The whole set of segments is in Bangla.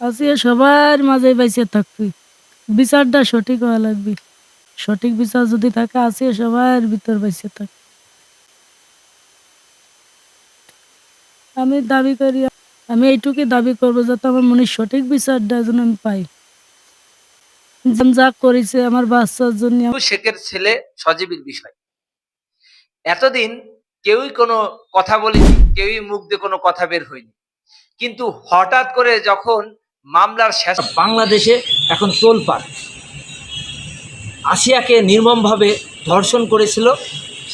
আজকে সবার মাঝে বাইসে থাকবি বিচারটা সঠিক হওয়া লাগবে। সঠিক বিচার যদি থাকে, আজকে সবার ভিতর বাইসে থাক। আমি দাবি করি, আমি এইটুকুই দাবি করব যাতে আমার মনে সঠিক বিচারটা যেন আমি পাই। যা করেছে আমার বাচ্চার জন্য। শেখের ছেলে সজীবের বিষয়। এতদিন কেউই কোনো কথা বলেনি, কেউই মুখ দিয়ে কোনো কথা বের হয়নি। কিন্তু হঠাৎ করে যখন মামলার শেষ বাংলাদেশে এখন তোলপাড়। আসিয়াকে নির্মমভাবে ধর্ষণ করেছিল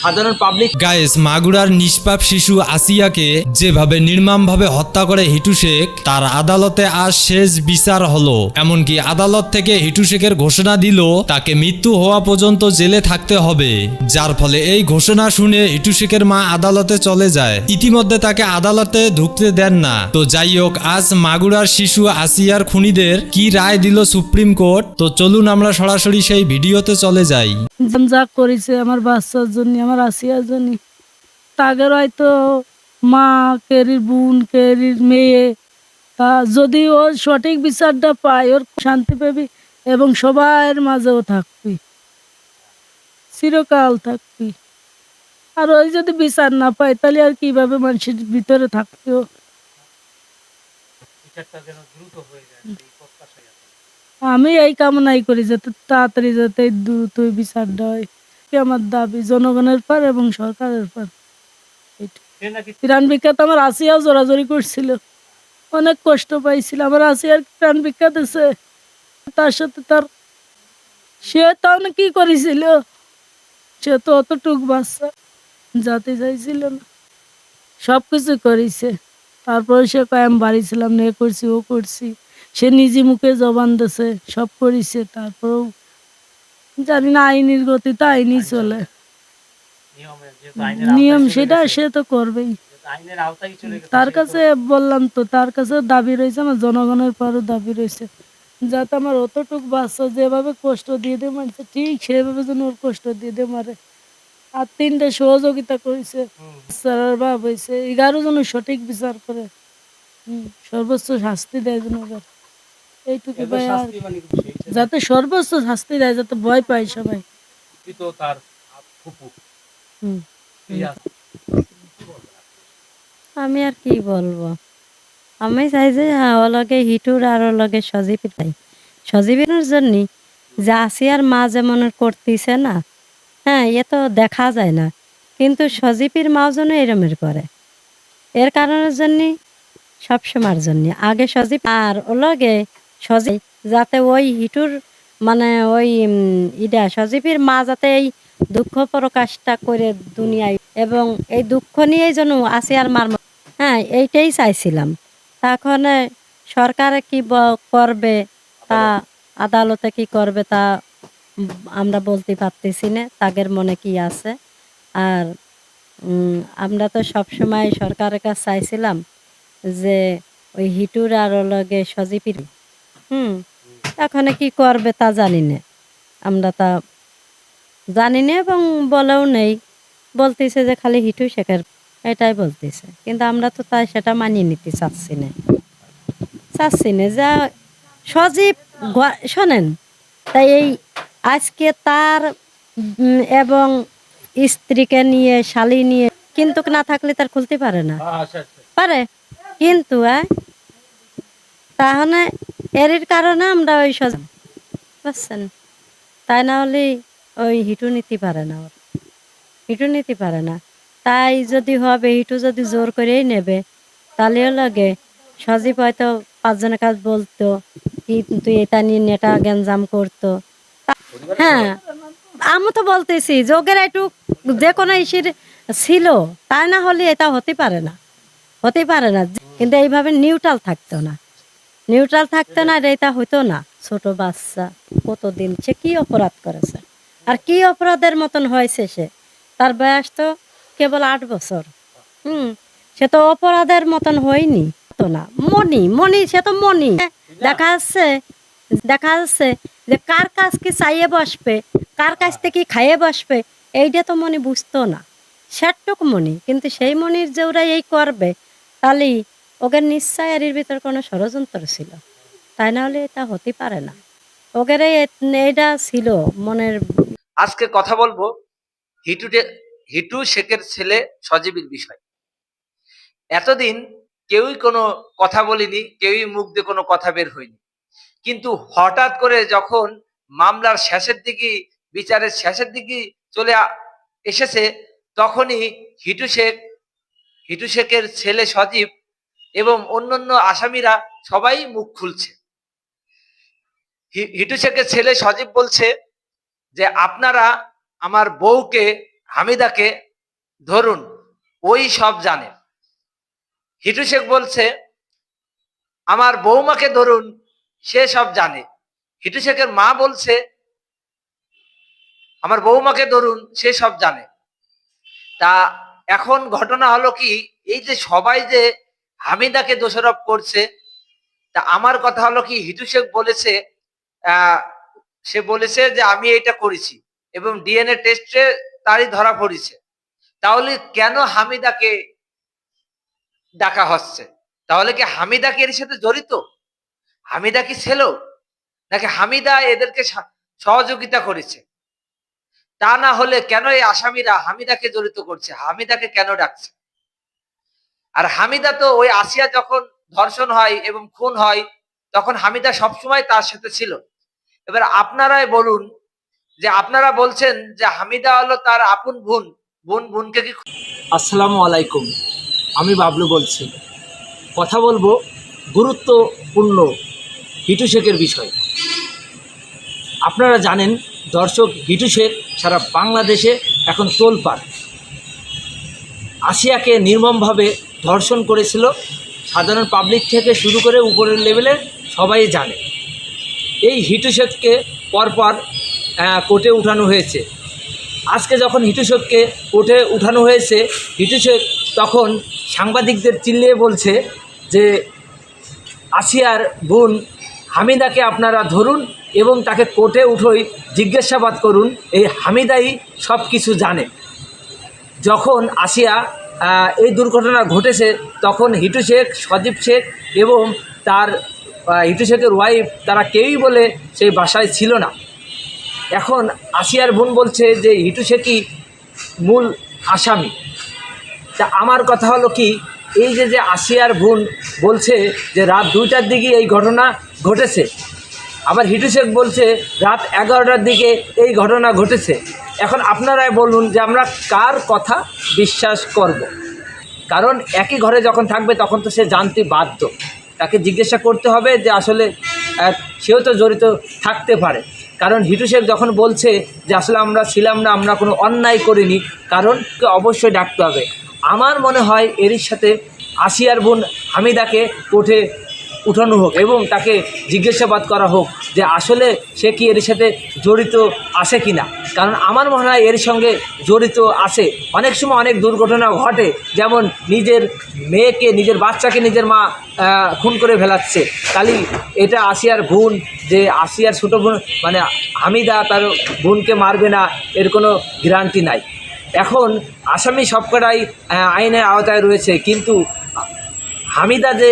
সাধারণ পাবলিক গাইস মাগুরার নিষ্পাপ শিশু আসিয়াকে যেভাবে নির্মমভাবে হত্যা করে হিটু শেখ, তার আদালতে আজ শেষ বিচার হলো। এমনকি আদালত থেকে হিটু শেখের ঘোষণা দিল, তাকে মৃত্যু হওয়া পর্যন্ত জেলে থাকতে হবে। যার ফলে এই ঘোষণা শুনে হিটু শেখের মা আদালতে চলে যায়। ইতিমধ্যে তাকে আদালতে ঢুকতে দেন না। তো যাই হোক, আজ মাগুরার শিশু আসিয়ার খুনিদের কি রায় দিল সুপ্রিম কোর্ট তো চলুন আমরা সরাসরি সেই ভিডিওতে চলে যাই। যা করেছে আমার বাচ্চার জন্য, আমার আসিয়ার জন্য। তাদের হয়তো মা, কেরির বোন, কেরির মেয়ে, তা যদি ও সঠিক বিচারটা পায়, ওর শান্তি পাবি এবং সবার মাঝেও থাকবি। চিরকাল থাকবি। আর ওই যদি বিচার না পায়, তাহলে আর কীভাবে মানুষের ভিতরে থাকবে ও? আমি এই কামনাই করি যাতে তাড়াতাড়ি যাতে দ্রুত বিচারটা হয়। আমার দাবি জনগণের পর এবং সরকারের পর। প্রাণ বিখ্যাত আমার আসিয়াও জোরাজোরি করছিল। অনেক কষ্ট পাইছিল। আমার আসিয়ার প্রাণ বিখ্যাত আছে তার সাথে তার সে তখন কি করেছিল? সে তো অতটুক বাচ্চা যাতে চাইছিল না। সব কিছু করেছে। তারপরে সে কয় আমি বাড়ি ছিলাম না এ করছি ও করছি। সে নিজে মুখে জবান দিছে সব করেছে তারপরেও জানি না আইনের গতিতে আইনই চলে। নিয়ম সেটা সে তো করবেই। তার কাছে বললাম তো তার কাছে দাবি রয়েছে আমার জনগণের পরও দাবি রয়েছে। যাতে আমার অতটুক বাচ্চা যেভাবে কষ্ট দিয়ে দে মারছে ঠিক সেভাবে যেন ওর কষ্ট দিয়ে দে মারে। আর তিনটে সহযোগিতা করেছে স্যার বাপ হয়েছে এগারো জন সঠিক বিচার করে সর্বোচ্চ শাস্তি দেয় যেন। এইটুকু ভাই আর যাতে সর্বোচ্চ শাস্তি দেয় যাতে ভয় পায় সবাই। হুম। আমি আর কি বলব? আমি চাই যে হ্যাঁ, ও লগে হিটুর আর ও লগে সজীব তাই সজীবের জন্য যে আসিয়ার মা যেমন করতেছে না হ্যাঁ এ তো দেখা যায় না। কিন্তু সজীবের মাও যেন এরমের করে। এর কারণের জন্য সবসময়ের জন্য আগে সজীব আর ও লগে সজীব, যাতে ওই হিটুর মানে ওই ইটা সজীবের মা যাতে এই দুঃখ প্রকাশটা করে দুনিয়ায় এবং এই দুঃখ নিয়েই যেন আসিয়ার মার হ্যাঁ এইটাই চাইছিলাম। তখন সরকারে কি করবে তা আদালতে কি করবে তা আমরা বলতে পারতেছি না তাদের মনে কি আছে? আর আমরা তো সবসময় সরকারের কাছে চাইছিলাম যে ওই হিটুর আর লগে সজীপির হুম এখন কি করবে তা জানি না। আমরা তা জানি না এবং বলেও নেই। বলতেছে যে খালি হিটু শেখার এটাই বলতেছে। কিন্তু আমরা তো তাই সেটা মানিয়ে নিতে চাচ্ছি না। চাচ্ছি না যা সজীব শোনেন তাই এই আজকে তার এবং স্ত্রীকে নিয়ে শালি নিয়ে কিন্তু না থাকলে তার খুলতে পারে না। পারে? কিন্তু তাহলে এর কারণে আমরা ওই সজীব বুঝছেন? তাই না হলে ওই হিটু নিতে পারে না ওর। হিটু নিতে পারে না। তাই যদি হবে, হিটু যদি জোর করেই নেবে, তাহলে লাগে সজীব হয়তো পাঁচজনের কাজ বলতো কিন্তু এটা নিয়ে নেটা গ্যাঞ্জাম করতো। হ্যাঁ আমি তো বলতেছি, যোগের একটু যে কোনো ইসির ছিল, তাই না হলে এটা হতে পারে না। হতে পারে না, কিন্তু এইভাবে নিউট্রাল থাকতো না। নিউট্রাল থাকতো না, এটা হইতো না। ছোট বাচ্চা, কতদিন সে কি অপরাধ করেছে? আর কি অপরাধের মতন হয়েছে সে? তার বয়স তো কেবল আট বছর। হুম, সে তো অপরাধের মতন হয়নি। তো না। মনি মনি, সে তো মনি। দেখা যাচ্ছে দেখা যাচ্ছে যে কার কাছ কি চাইয়ে বসবে, কার কাছ থেকে খাইয়ে বসবে, এইটা তো মনে বুঝতো না। সেটুক মনি, কিন্তু সেই মনির যে ওরা এই করবে তাহলে ওদের নিশ্চয় এর ভিতর কোনো ষড়যন্ত্র ছিল। তাই না হলে এটা হতে পারে না। ওদের এটা ছিল মনের আজকে কথা বলব হিটু হিটু শেখের ছেলে সজীবীর বিষয়। এতদিন কেউই কোনো কথা বলিনি, কেউই মুখ দিয়ে কোনো কথা বের হয়নি। কিন্তু হঠাৎ করে যখন মামলার শেষের দিকে, বিচারের শেষের দিকে চলে এসেছে, তখনই হিটু শেখ, হিটু শেখের ছেলে সজীব এবং অন্যান্য আসামিরা সবাই মুখ খুলছে। হিটু শেখের ছেলে সজীব বলছে যে, আপনারা আমার বউকে, হামিদাকে ধরুন, ওই সব জানে। হিটু শেখ বলছে, আমার বৌমাকে ধরুন, সে সব জানে। হিটু শেখের মা বলছে, আমার বৌমাকে ধরুন, সে সব জানে। তা এখন ঘটনা হলো কি, এই যে সবাই যে হামিদাকে দোষারোপ করছে। তা আমার কথা হলো কি, হিটু শেখ বলেছে সে বলেছে যে আমি এটা করেছি এবং ডিএনএ টেস্টে তারই ধরা পড়েছে। তাহলে কেন হামিদাকে ডাকা হচ্ছে? তাহলে কি হামিদা কি এর সাথে জড়িত? হামিদা কি ছিল? নাকি হামিদা এদেরকে সহযোগিতা করেছে? তা না হলে কেন এই আসামিরা হামিদাকে জড়িত করছে? হামিদাকে কেন ডাকছে? আর হামিদা তো ওই আসিয়া যখন ধর্ষণ হয় এবং খুন হয়, তখন হামিদা সবসময় তার সাথে ছিল। এবার আপনারাই বলুন যে আপনারা বলছেন যে হামিদা হলো তার আপন বোন। বোন, বোনকে কি আসসালামু আলাইকুম। আমি বাবলু বলছি। কথা বলব গুরুত্বপূর্ণ হিটু শেখের বিষয়। আপনারা জানেন, দর্শক হিটু শেখ সারা বাংলাদেশে এখন তোলপাড়। আসিয়াকে নির্মমভাবে ধর্ষণ করেছিল। সাধারণ পাবলিক থেকে শুরু করে উপরের লেভেলে সবাই জানে। এই হিটু শেখকে পরপর কোর্টে উঠানো হয়েছে। আজকে যখন হিটু শেখকে কোর্টে উঠানো হয়েছে হিটু শেখ তখন সাংবাদিকদের চিল্লিয়ে বলছে যে, আসিয়ার বোন হামিদাকে আপনারা ধরুন এবং তাকে কোর্টে উঠোই জিজ্ঞাসাবাদ করুন। এই হামিদাই সব কিছু জানে। যখন আসিয়া এই দুর্ঘটনা ঘটেছে, তখন হিটু শেখ, সজীব শেখ এবং তার হিটু শেখের ওয়াইফ তারা কেউই বলে সেই বাসায় ছিল না। এখন আসিয়ার বোন বলছে যে, হিটু শেখই মূল আসামি। তা আমার কথা হলো কি, এই যে যে আসিয়ার বোন বলছে যে, রাত দুইটার দিকে এই ঘটনা ঘটেছে। আবার হিটু শেখ বলছে, রাত এগারোটার দিকে এই ঘটনা ঘটেছে। এখন আপনারাই বলুন যে আমরা কার কথা বিশ্বাস করব। কারণ একই ঘরে যখন থাকবে তখন তো সে জানতে বাধ্য। তাকে জিজ্ঞাসা করতে হবে যে আসলে সেও তো জড়িত থাকতে পারে। কারণ হিটু শেখ যখন বলছে যে আসলে আমরা ছিলাম না, আমরা কোনো অন্যায় করিনি কারণ কে অবশ্যই ডাকতে হবে। আমার মনে হয় এরই সাথে আসিয়ার বোন হামিদাকে কোর্টে উঠানো হোক এবং তাকে জিজ্ঞাসাবাদ করা হোক যে আসলে সে কি এর সাথে জড়িত আছে কি না। কারণ আমার মনে হয় এর সঙ্গে জড়িত আছে। অনেক সময় অনেক দুর্ঘটনা ঘটে, যেমন নিজের মেয়েকে, নিজের বাচ্চাকে নিজের মা খুন করে ফেলাচ্ছে। কালি এটা আসিয়ার বোন যে আসিয়ার ছোটো বোন মানে হামিদা তার বোনকে মারবে না, এর কোনো গ্যারান্টি নাই। এখন আসামি সবকটাই আইনের আওতায় রয়েছে। কিন্তু হামিদা যে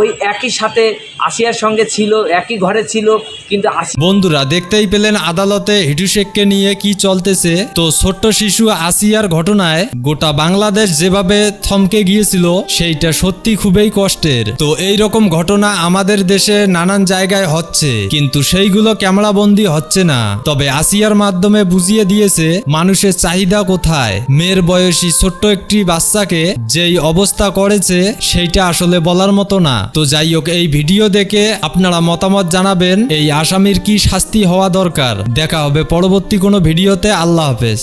ওই একই সাথে আসিয়ার সঙ্গে ছিল, একই ঘরে ছিল, কিন্তু বন্ধুরা, দেখতেই পেলেন আদালতে হিটু শেখকে নিয়ে কি চলতেছে। তো ছোট্ট শিশু আসিয়ার ঘটনায় গোটা বাংলাদেশ যেভাবে থমকে গিয়েছিল, সেইটা সত্যি খুবই কষ্টের। তো এই রকম ঘটনা আমাদের দেশে নানান জায়গায় হচ্ছে, কিন্তু সেইগুলো ক্যামেরাবন্দি হচ্ছে না। তবে আসিয়ার মাধ্যমে বুঝিয়ে দিয়েছে, মানুষের চাহিদা কোথায়? মেয়ের বয়সী ছোট্ট একটি বাচ্চাকে যেই অবস্থা করেছে, সেইটা আসলে বলার মতো না। তো যাই হোক এই ভিডিও দেখে আপনারা মতামত জানাবেন, এই আসামির কি শাস্তি হওয়া দরকার। দেখা হবে পরবর্তী কোনো ভিডিওতে। আল্লাহ হাফেজ।